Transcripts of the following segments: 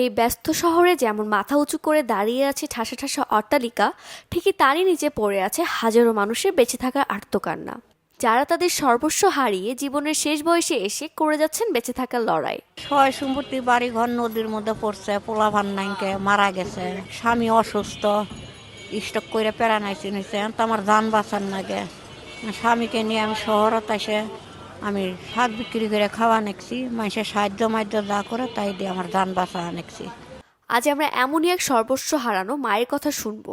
এই ব্যস্ত শহরে যেমন মাথা উঁচু করে দাঁড়িয়ে আছে ঠাসা ঠাসা অট্টালিকা, ঠিকই তারই নিচে পড়ে আছে হাজারো মানুষের বেঁচে থাকার আর্তকান্না যারা তাদের সর্বস্ব হারিয়ে জীবনের শেষ বয়সে এসে করে যাচ্ছেন বেঁচে থাকার লড়াই। সয় সম্পত্তি বাড়ি ঘর নদীর মধ্যে পড়ছে, পোলা ভান্নাইকে মারা গেছে, স্বামী অসুস্থ, স্টক করে প্যারানাইসিন হয়েছে তো আমার যান বাঁচান লাগে স্বামীকে নিয়ে আমি শহরত এসে আমি শাক বিক্রি করে খাওয়া নেছি মানুষের সাহায্য মাধ্য যা করে তাই দিয়ে আমার যান বাঁচা আনেছি আজ আমরা এমনই এক সর্বস্ব হারানো মায়ের কথা শুনব।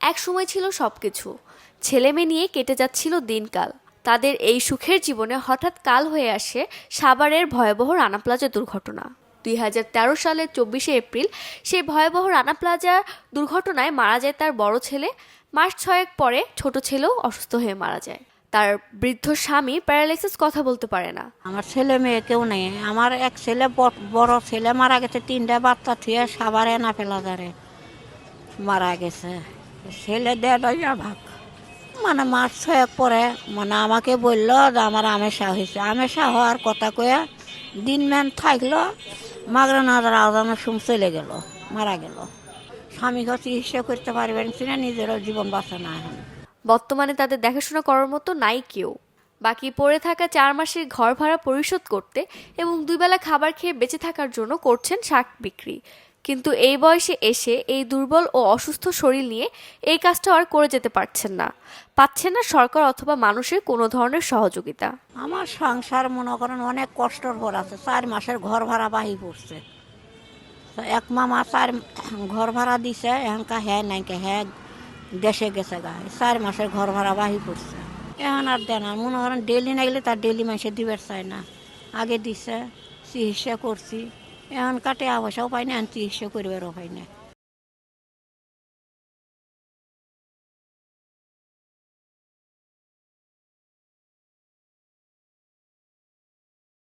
এক সময় ছিল সবকিছু। ছেলে মেয়ে নিয়ে কেটে যাচ্ছিল দিনকাল। তাদের এই সুখের জীবনে হঠাৎ কাল হয়ে আসে সাভারের ভয়াবহ রানা প্লাজা দুর্ঘটনা। দুই হাজার তেরো সালের চব্বিশে এপ্রিল সেই ভয়াবহ রানা প্লাজা দুর্ঘটনায় মারা যায় তার বড় ছেলে। মাস ছয়েক পরে ছোট ছেলেও অসুস্থ হয়ে মারা যায়। তার বৃদ্ধ স্বামী প্যারালাইসিস কথা বলতে পারে না। আমার ছেলে মেয়ে কেউ নেই। আমার এক ছেলে বড় ছেলে মারা গেছে, তিনটা বাচ্চা থুয়ে সাবারে না ফেলা যারে মারা গেছে। ছেলে দেড় ভাগ মানে মাস ছয়েক পরে মানে আমাকে বলল যে আমার আমেশা হয়েছে। আমেশা হওয়ার কথা কয়ে দিন ম্যান থাকল, মাগরা নাজার আজানের সুম চলে গেল, মারা গেল। স্বামীকে চিকিৎসা করতে পারবেন না নিজেরও জীবন বাঁচে না এখন বর্তমানে তাদের দেখাশোনা করার মতো নাই কেউ। বাকি পড়ে থাকা চার মাসের ঘর ভাড়া পরিশোধ করতে এবং দুইবেলা খাবার খেয়ে বেঁচে থাকার জন্য করছেন শাক বিক্রি। কিন্তু এই বয়সে এসে এই দুর্বল ও অসুস্থ শরীর নিয়ে এই কাজটা আর করে যেতে পারছেন না। পাচ্ছেন না সরকার অথবা মানুষের কোনো ধরনের সহযোগিতা। আমার সংসার মনে করেন অনেক কষ্টর পর আছে, চার মাসের ঘর ভাড়া বাহি পড়ছে। এক মামা চার ঘর ভাড়া দিছে এখনকা হ্যাঁ নাইকে হ্যাঁ দেশে গেছে গায়ে চার মাসের ঘর ভাড়া বাহি পড়ছে। এখন আর দেন। না মনে করেন ডেলি না গেলে তার ডেলি মাসে দিবার চায় না। আগে দিছে, চিকিৎসা করছি। এখন কাটে আবাসাও পাই না চিকিৎসা করিবারও পাই না।